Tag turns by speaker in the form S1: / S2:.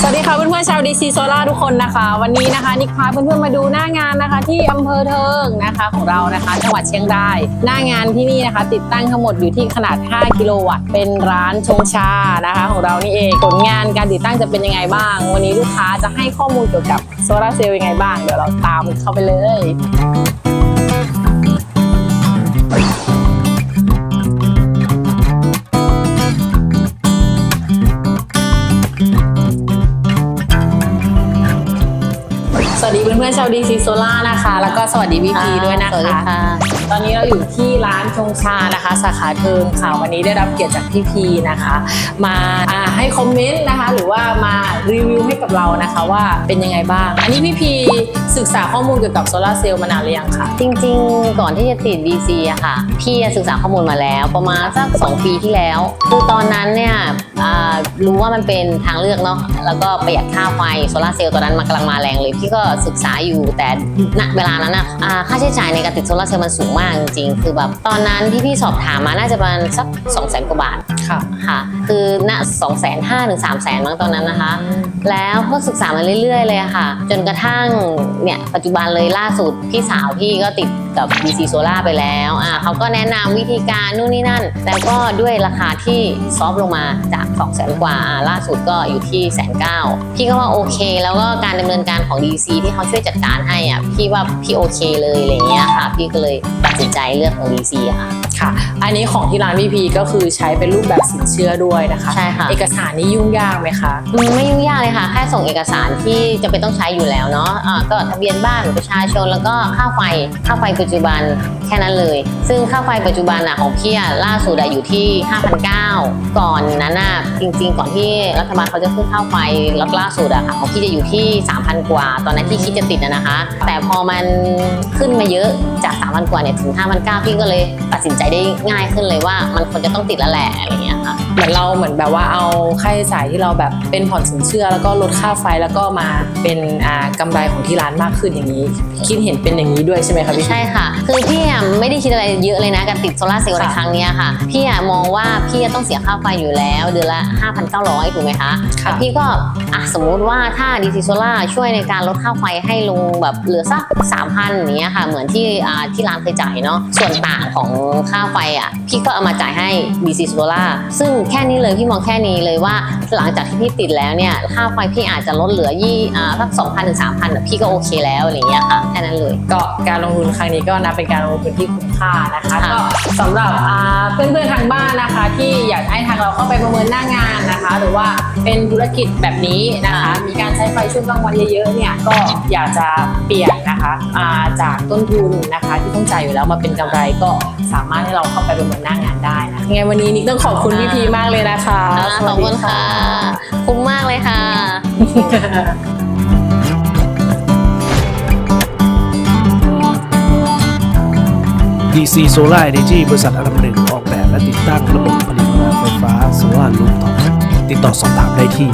S1: สวัสดีค่ะเพื่อนๆชาวดีซีโซล่าทุกคนนะคะ วันนี้นะคะนิกพาเพื่อนๆมาดูหน้างานนะคะ ที่อำเภอเทิงนะคะของเรานะคะ จังหวัดเชียงรายหน้างานที่นี่นะคะ ติดตั้งทั้งหมดอยู่ที่ขนาด 5 กิโลวัตต์เป็นร้านชงชานะคะ ของเรานี่เองผลงานการติดตั้งจะเป็นยังไงบ้าง วันนี้ลูกค้าจะให้ข้อมูลเกี่ยวกับโซลาเซลล์ยังไงบ้างเดี๋ยวเราตามเข้าไปเลย วัสดีเพื่อนๆชาวดีซีโซล่านะคะ แล้วก็สวัสดีพี่พีด้วยนะ
S2: สวัสดี
S1: คะ
S2: ค่ะ
S1: ตอนนี้เราอยู่ที่ร้านชงชานะคะ สาขาเทิงค่ะวันนี้ได้รับเกียรติจากพี่พีนะคะ มาอ่าให้คอมเมนต์นะคะ หรือว่ามารีวิวให้กับเรานะคะว่าเป็นยังไงบ้าง อันนี้พี่พี ศึกษาข้อมูลเกี่ยวกับโซลาร์เซลล์มานานหรือยังคะ
S2: จริงๆ ก่อนที่จะติด DC อะค่ะ พี่ศึกษาข้อมูลมาแล้ว ประมาณสัก 2 ปีที่แล้ว คือตอนนั้นเนี่ยอ่ารู้ว่ามันเป็นทางเลือกเนาะ แล้วก็ประหยัดค่าไฟโซลาร์เซลล์ตอนนั้นมันกำลังมาแรงเลย พี่ก็ศึกษาอยู่แต่ณเวลานั้นอะอ่าค่าใช้จ่ายในการติดโซลาร์เซลล์มันสูงมากจริงๆ คือแบบตอนนั้นที่พี่สอบถามมาน่าจะประมาณสัก2 0 0 0 0 0กว่าบาท
S1: ค่ะ
S2: ค่ะ คือณสองแสนห้าถึงสามแสนมั้งตอนนั้นนะคะ แล้วก็ศึกษามาเรื่อยๆเลยอะค่ะ จนกระทั่งเนี่ยปัจจุบันเลยล่าสุดพี่สาวพี่ก็ติด กับ DC Solar ไปแล้วอ่าเขาก็แนะนำวิธีการนู่นนี่นั่นแล้วก็ด้วยราคาที่ซอฟต์ลงมาจาก2 0 0 0 0 0กว่าอ่าล่าสุดก็อยู่ที่แสนเก้าพี่ก็ว่าโอเค แล้วก็การดำเนินการของ DC ที่เขาช่วยจัดการให้อะพี่ว่าพี่โอเคเลยอะไรเงี้ยค่ะพี่ก็เลยตัดสินใจเลือกของ DC อะค่ะ
S1: ค่ะ อันนี้ของที่ร้านพี่พีก็คือใช้เป็นรูปแบบสินเชื่อด้วยนะคะ
S2: ใช่ค่ะ
S1: เอกสารนี่ยุ่งยากไหมคะ
S2: อืมไม่ยุ่งยากเลยค่ะแค่ส่งเอกสารที่จะเป็นต้องใช้อยู่แล้วเนาะอ่าก็ทะเบียนบ้านประชาชนแล้วก็ค่าไฟค่าไฟปัจจุบันแค่นั้นเลย ซึ่งค่าไฟปัจจุบันอะของพี่อะล่าสุดอะอยู่ที่5,900ก่อนนั้นอะจริง ๆ ก่อนที่รัฐบาลเขาจะขึ้นค่าไฟล็อตล่าสุดอะค่ะของพี่จะอยู่ที่ 3,000 กว่า ตอนนั้นที่คิดจะติดอะนะคะ แต่พอมันขึ้นมาเยอะจาก 3,000 กว่าเนี่ยถึง5,900พี่ก็เลยตัดสินใจได้ง่ายขึ้นเลยว่ามันควรจะต้องติดแล้วแหละอะไรอย่างเงี้ยค่ะ
S1: เหมือนเราเหมือนแบบว่าเอาค่าใช้จ่ายที่เราแบบเป็นผ่อนสินเชื่อ แล้วก็ลดค่าไฟแล้วก็มาเป็นอ่ากำไรของที่ร้านมากขึ้นอย่างนี้ คิดเห็นเป็นอย่างนี้ด้วยใช่ไหมคะพี่
S2: ใช่ค่ะคือพี่อะไม่ได้คิดอะไรเยอะเลยนะการติดโซลาร์เซลล์ใน
S1: ค่ะ
S2: ครั้งเนี้ยค่ะ พี่อะมองว่าพี่จะต้องเสียค่าไฟอยู่แล้วเดือนละ 5,900 ถูกไหมคะ
S1: ค่ะ
S2: แต่พี่ก็อะสมมุติว่าถ้าดีซีโซล่าช่วยในการลดค่าไฟให้ลงแบบเหลือสัก 3,000อย่างเนี้ยค่ะ เหมือนที่อ่าที่ร้านเคยจ่ายเนาะส่วนต่างของค่าไฟอะพี่ก็เอามาจ่ายให้ดีซีโซล่าซึ่งแค่นี้เลยพี่มองแค่นี้เลยว่า หลังจากที่พี่ติดแล้วเนี่ยค่าไฟพี่อาจจะลดเหลือยี่อ่าสัก2,000ถึง3,000อะพี่ก็โอเคแล้วอะไรอย่างเงี้ยค่ะแค่นั้นเลย
S1: ก็การลงทุนครั้งนี้ก็นับเป็นการลงทุนที่คุ้มค่านะคะ
S2: ค่ะ
S1: ก็สำหรับอ่าเพื่อนๆทางบ้านนะคะ ที่อยากให้ทางเราเข้าไปประเมินหน้างานนะคะ หรือว่าเป็นธุรกิจแบบนี้นะคะ มีการใช้ไฟช่วงกลางวันเยอะๆเนี่ยก็อยากจะเปลี่ยนนะคะอ่าจากต้นทุนนะคะที่ต้องจ่ายอยู่แล้วมาเป็นกำไรก็สามารถให้เราเข้าไปประเมินหน้างานได้นะยังไงวันนี้นิกต้องขอบคุณพี่พีมากเลยนะคะ
S2: อ่า ขอบคุณค่ะ คุ้มมากเลยค่ะ
S3: DC Solar Energy บริษัทอันดับหนึ่งออกแบบและติดตั้งระบบผลิตพลังงานไฟฟ้าโซลาร์รูฟท็อปติดต่อสอบถามได้ที่